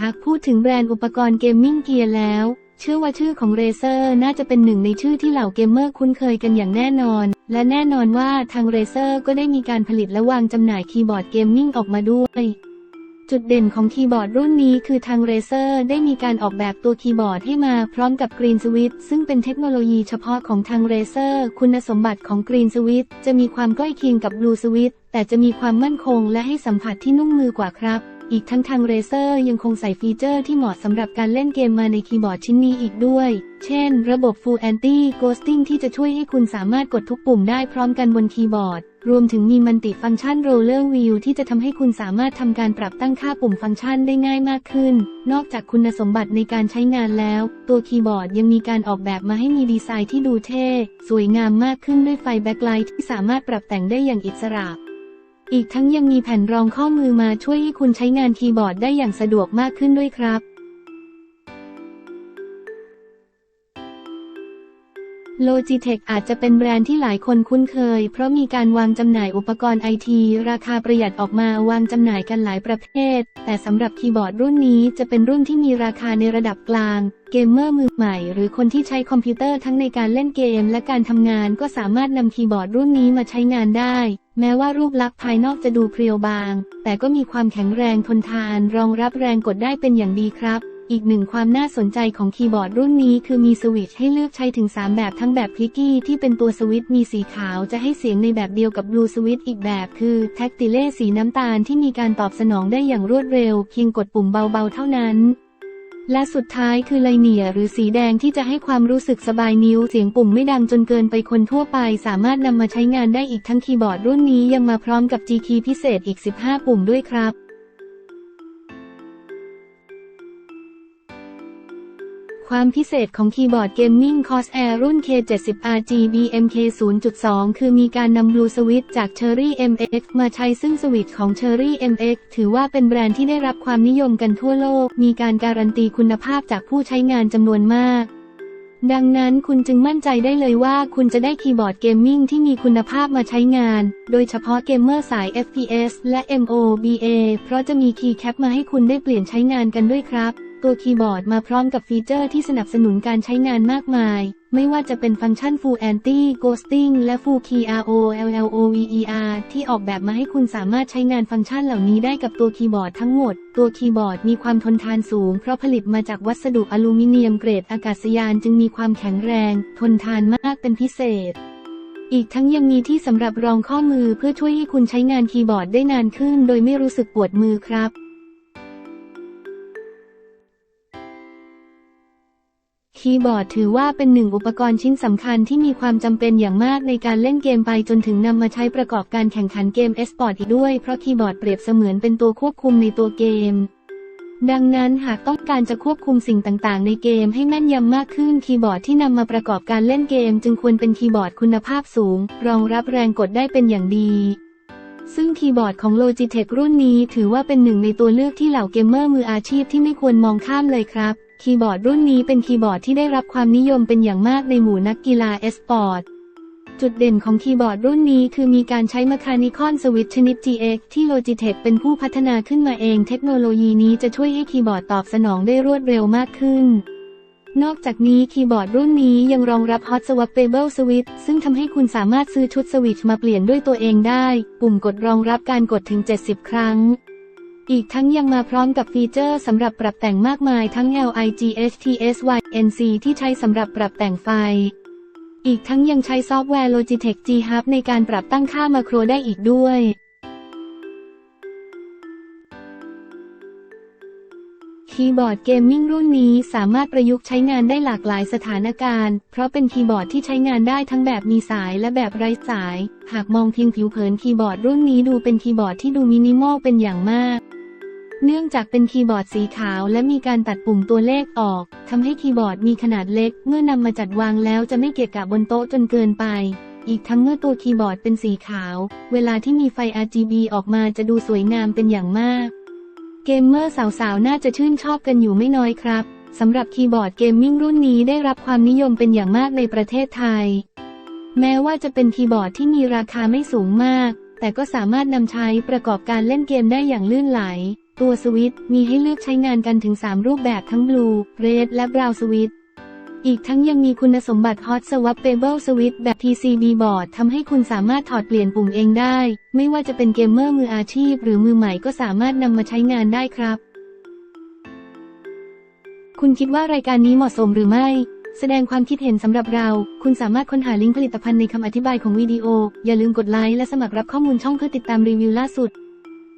หากพูดถึงแบรนด์อุปกรณ์เกมมิ่งเกียร์แล้ว เชื่อว่าชื่อของ Razer น่าจะเป็นหนึ่งในชื่อที่เหล่าเกมเมอร์คุ้นเคยกันอย่างแน่นอน และแน่นอนว่าทาง Razer ก็ได้มีการผลิตและวางจำหน่ายคีย์บอร์ดเกมมิ่งออกมาด้วยจุดเด่นของคีย์บอร์ดรุ่นนี้คือทาง Razer ได้มีการออกแบบตัวคีย์บอร์ดให้มาพร้อมกับ Green Switch ซึ่งเป็นเทคโนโลยีเฉพาะของทาง Razer คุณสมบัติของ Green Switch จะมีความใกล้เคียงกับ Blue Switch แต่จะมีความมั่นคงและให้สัมผัสที่นุ่มมือกว่าครับ อีกทั้งทาง Razer ยังคงใส่ฟีเจอร์ที่เหมาะสำหรับการเล่นเกมมาในคีย์บอร์ดชิ้นนี้อีกด้วย เช่น ระบบ Full Anti Ghosting ที่จะช่วยให้คุณสามารถกดทุกปุ่มได้พร้อมกันบนคีย์บอร์ด รวมถึงมีมันติฟังก์ชัน Roller View ที่จะทำให้คุณสามารถทำการปรับตั้งค่าปุ่มฟังก์ชันได้ง่ายมากขึ้น นอกจากคุณสมบัติในการใช้งานแล้ว ตัวคีย์บอร์ดยังมีการออกแบบมาให้มีดีไซน์ที่ดูเท่ สวยงามมากขึ้นด้วยไฟแบ็คไลท์ที่สามารถปรับแต่งได้อย่างอิสระ อีกทั้งยังมีแผ่นรองข้อมือมาช่วยให้คุณใช้งานคีย์บอร์ดได้อย่างสะดวกมากขึ้นด้วยครับ Logitech อาจจะเป็นแบรนด์ที่หลายคนคุ้นเคย เพราะมีการวางจำหน่ายอุปกรณ์ไอทีราคาประหยัดออกมาวางจำหน่ายกันหลายประเภท แต่สำหรับคีย์บอร์ดรุ่นนี้จะเป็นรุ่นที่มีราคาในระดับกลาง เกมเมอร์มือใหม่ หรือคนที่ใช้คอมพิวเตอร์ทั้งในการเล่นเกม และการทำงานก็สามารถนำคีย์บอร์ดรุ่นนี้มาใช้งานได้ แม้ว่ารูปลักษณ์ภายนอกจะดูเพรียวบาง แต่ก็มีความแข็งแรงทนทานรองรับแรงกดได้เป็นอย่างดีครับ อีกหนึ่งความน่าสนใจของคีย์บอร์ดรุ่นนี้คือมีสวิตช์ให้เลือกใช้ถึง 3 แบบทั้งแบบคลิกกี้ที่เป็นตัวสวิตช์มีสีขาวจะให้เสียงในแบบเดียวกับบลูสวิตช์อีกแบบคือแท็กติเล่สีน้ำตาลที่มีการตอบสนองได้อย่างรวดเร็วเพียงกดปุ่มเบาๆเท่านั้น และสุดท้ายคือไลเนียหรือสีแดงที่จะให้ความรู้สึกสบายนิ้วเสียงปุ่มไม่ดังจนเกินไปคนทั่วไป สามารถนำมาใช้งานได้อีกทั้งคีย์บอร์ดรุ่นนี้ยังมาพร้อมกับ G คีย์พิเศษอีก 15 ปุ่มด้วยครับ ความพิเศษของคีย์บอร์ดเกมมิ่ง Corsair รุ่น K70RG BMK 0.2 คือมีการนำ Blue Switch จาก Cherry MX มาใช้ซึ่งสวิตช์ของ Cherry MX ถือว่าเป็นแบรนด์ที่ได้รับความนิยมกันทั่วโลก มีการการันตีคุณภาพจากผู้ใช้งานจำนวนมาก ดังนั้นคุณจึงมั่นใจได้เลยว่าคุณจะได้คีย์บอร์ดเกมมิ่งที่มีคุณภาพมาใช้งาน โดยเฉพาะเกมเมอร์สาย FPS และ MOBA เพราะจะมีคีย์แคปมาให้คุณได้เปลี่ยนใช้งานกันด้วยครับ ตัวคีย์บอร์ดมาพร้อมกับฟีเจอร์ที่สนับสนุนการใช้งานมากมาย ไม่ว่าจะเป็นฟังก์ชัน Full Anti Ghosting และ Full Key ROLLOVER ที่ออกแบบมาให้คุณสามารถใช้งานฟังก์ชันเหล่านี้ได้กับตัวคีย์บอร์ดทั้งหมด ตัวคีย์บอร์ดมีความทนทานสูง เพราะผลิตมาจากวัสดุอลูมิเนียมเกรดอากาศยานจึงมีความแข็งแรง ทนทานมากเป็นพิเศษ อีกทั้งยังมีที่สำหรับรองข้อมือเพื่อช่วยให้คุณใช้งานคีย์บอร์ดได้นานขึ้น โดยไม่รู้สึกปวดมือครับ คีย์บอร์ดถือว่าเป็นหนึ่งอุปกรณ์ชิ้นสำคัญที่มีความจำเป็นอย่างมากในการเล่นเกมไปจนถึงนำมาใช้ประกอบการแข่งขันเกมเอสปอร์ตอีกด้วย เพราะคีย์บอร์ดเปรียบเสมือนเป็นตัวควบคุมในตัวเกม ดังนั้นหากต้องการจะควบคุมสิ่งต่างๆ ในเกมให้แม่นยำมากขึ้นคีย์บอร์ดที่นำมาประกอบการเล่นเกม จึงควรเป็นคีย์บอร์ดคุณภาพสูง รองรับแรงกดได้เป็นอย่างดีซึ่งคีย์บอร์ดของ Logitech รุ่นนี้ถือว่าเป็นหนึ่งในตัวเลือกที่เหล่าเกมเมอร์มืออาชีพที่ไม่ควรมองข้ามเลยครับ คีย์บอร์ดรุ่นนี้เป็นคีย์บอร์ดที่ได้รับความนิยมเป็นอย่างมากในหมู่นักกีฬาเอสปอร์ต จุดเด่นของคีย์บอร์ดรุ่นนี้คือมีการใช้ Mechanical Switch ชนิด GX ที่ Logitech เป็นผู้พัฒนาขึ้นมาเอง เทคโนโลยีนี้จะช่วยให้คีย์บอร์ดตอบสนองได้รวดเร็วมากขึ้นนอกจากนี้คีย์บอร์ดรุ่นนี้ยังรองรับ Hot Swappable Switch ซึ่งทำให้คุณสามารถซื้อชุดสวิตช์มาเปลี่ยนด้วยตัวเองได้ ปุ่มกดรองรับการกดถึง 70 ครั้ง อีกทั้งยังมาพร้อมกับฟีเจอร์สำหรับปรับแต่งมากมายทั้ง LIGHTSY NC ที่ใช้สำหรับปรับแต่งไฟ อีกทั้งยังใช้ซอฟต์แวร์ Logitech G Hub ในการปรับตั้งค่ามาโครได้อีกด้วยคีย์บอร์ดเกมมิ่งรุ่นนี้สามารถประยุกต์ใช้งานได้หลากหลายสถานการณ์ เพราะเป็นคีย์บอร์ดที่ใช้งานได้ทั้งแบบมีสายและแบบไร้สาย หากมองเพียงผิวเผินคีย์บอร์ดรุ่นนี้ดูเป็นคีย์บอร์ดที่ดูมินิมอลเป็นอย่างมาก เนื่องจากเป็นคีย์บอร์ดสีขาวและมีการตัดปุ่มตัวเลขออกทำให้คีย์บอร์ดมีขนาดเล็ก เมื่อนำมาจัดวางแล้วจะไม่เกะกะบนโต๊ะจนเกินไป อีกทั้งเมื่อตัวคีย์บอร์ดเป็นสีขาว เวลาที่มีไฟ RGB ออกมาจะดูสวยงามเป็นอย่างมาก เกมเมอร์สาวๆ น่าจะชื่นชอบกันอยู่ไม่น้อยครับสำหรับคีย์บอร์ดเกมมิ่งรุ่นนี้ได้รับความนิยมเป็นอย่างมากในประเทศไทย แม้ว่าจะเป็นคีย์บอร์ดที่มีราคาไม่สูงมาก แต่ก็สามารถนำใช้ประกอบการเล่นเกมได้อย่างลื่นไหล ตัวสวิตช์มีให้เลือกใช้งานกันถึง 3 รูปแบบทั้ง Blue, Red และ Brown Switch อีกทั้งยังมีคุณสมบัติ Hot Swappable Switch แบบ TCB Board ทำให้คุณสามารถถอดเปลี่ยนปุ่มเองได้ ไม่ว่าจะเป็นเกมเมอร์มืออาชีพ หรือมือใหม่ก็สามารถนำมาใช้งานได้ครับ คุณคิดว่ารายการนี้เหมาะสมหรือไม่ แสดงความคิดเห็นสำหรับเรา คุณสามารถค้นหาลิงก์ผลิตภัณฑ์ในคำอธิบายของวิดีโอ อย่าลืมกดไลค์และสมัครรับข้อมูลช่องเพื่อติดตามรีวิวล่าสุด